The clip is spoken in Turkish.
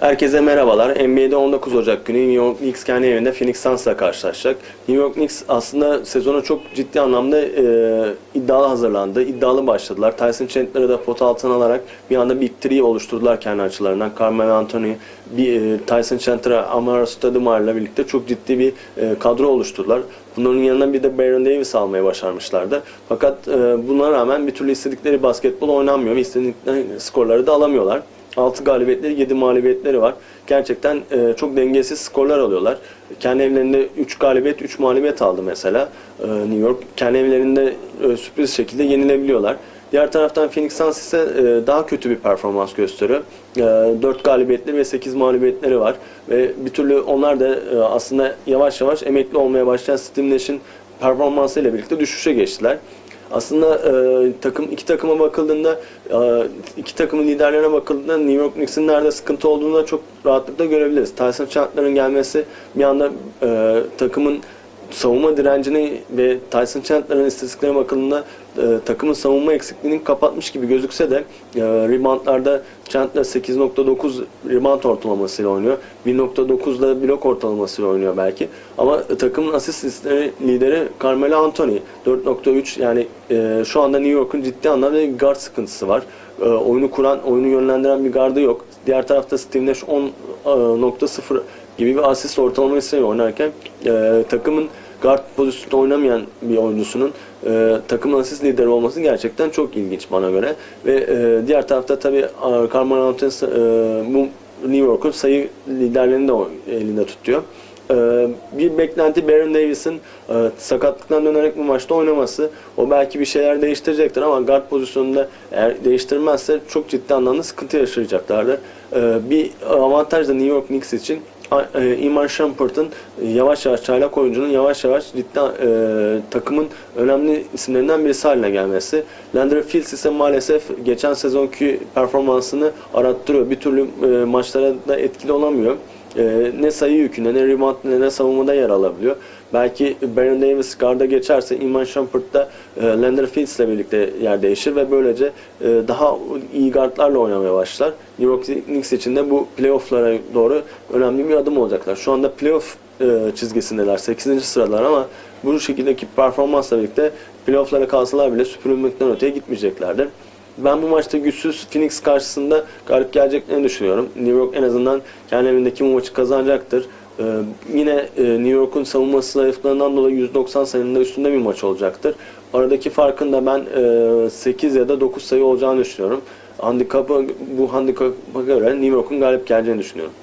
Herkese merhabalar. NBA'de 19 Ocak günü New York Knicks kendi evinde Phoenix Suns'la karşılaşacak. New York Knicks aslında sezona çok ciddi anlamda e, iddialı hazırlandı. İddialı başladılar. Tyson Chandler'ı da pot altına alarak bir anda Big Three oluşturdular kendi açılarından. Carmelo Anthony, bir, e, Tyson Chandler'a Amara Stoudemire'la birlikte çok ciddi bir e, kadro oluşturdular. Bunların yanına bir de Baron Davis almayı başarmışlardı. Fakat e, buna rağmen bir türlü istedikleri basketbol oynanmıyor ve istedikleri skorları da alamıyorlar. 6 galibiyetleri 7 mağlubiyetleri var. Gerçekten e, çok dengesiz skorlar alıyorlar. Kendi evlerinde 3 galibiyet 3 mağlubiyet aldı mesela e, New York. Kendi evlerinde e, sürpriz şekilde yenilebiliyorlar. Diğer taraftan Phoenix Suns ise e, daha kötü bir performans gösteriyor. E, 4 galibiyetleri ve 8 mağlubiyetleri var. Ve bir türlü onlar da e, aslında yavaş yavaş emekli olmaya başlayan Steve Nash'in performansıyla birlikte düşüşe geçtiler. Aslında e, takım iki takıma bakıldığında e, iki takımın liderlerine bakıldığında New York Knicks'in nerede sıkıntı olduğunu da çok rahatlıkla görebiliriz. Tyson Chandler'ın gelmesi bir anda e, takımın savunma direncini ve Tyson Chandler'ın istatistiklerine bakıldığında e, takımın savunma eksikliğini kapatmış gibi gözükse de e, reboundlarda Chandler 8.9 rebound ortalamasıyla oynuyor. 1.9'da blok ortalamasıyla oynuyor belki. Ama e, takımın asist listleri lideri Carmelo Anthony 4.3 yani e, şu anda New York'un ciddi anlamda bir guard sıkıntısı var. E, oyunu kuran, oyunu yönlendiren bir gardı yok. Diğer tarafta Steve Nash 10.0 gibi bir asist ortalamasıyla oynarken e, takımın guard pozisyonda oynamayan bir oyuncusunun e, takımın asist lideri olması gerçekten çok ilginç bana göre. Ve e, diğer tarafta tabii e, Carmelo Anthony e, bu New York'un sayı liderlerini de elinde tutuyor. E, bir beklenti Baron Davis'in e, sakatlıktan dönerek bu maçta oynaması. O belki bir şeyler değiştirecektir ama guard pozisyonunda eğer değiştirmezse çok ciddi anlamda sıkıntı yaşayacaklardır. E, bir avantaj da New York Knicks için Iman Shumpert'ın e, yavaş yavaş çaylak oyuncunun yavaş yavaş ciddi e, takımın önemli isimlerinden birisi haline gelmesi. Landry Fields ise maalesef geçen sezonki performansını arattırıyor. Bir türlü e, maçlara da etkili olamıyor. E, ne sayı yükünde ne rebound ne de savunmada yer alabiliyor. Belki Baron Davis garda geçerse Iman Shumpert da e, Landry Fields ile birlikte yer değişir ve böylece e, daha iyi guardlarla oynamaya başlar. New York Knicks için de bu playofflara doğru önemli bir adım olacaklar. Şu anda playoff e, çizgisindeler. 8. sıralar ama bu şekildeki performansla birlikte playofflara kalsalar bile süpürülmekten öteye gitmeyeceklerdir. Ben bu maçta güçsüz Phoenix karşısında galip geleceklerini düşünüyorum. New York en azından kendi evindeki bu maçı kazanacaktır. Ee, yine e, New York'un savunması zayıflığından dolayı 190 sayının üstünde bir maç olacaktır. Aradaki farkın da ben e, 8 ya da 9 sayı olacağını düşünüyorum. Handikapı, bu handikapa göre New York'un galip geleceğini düşünüyorum.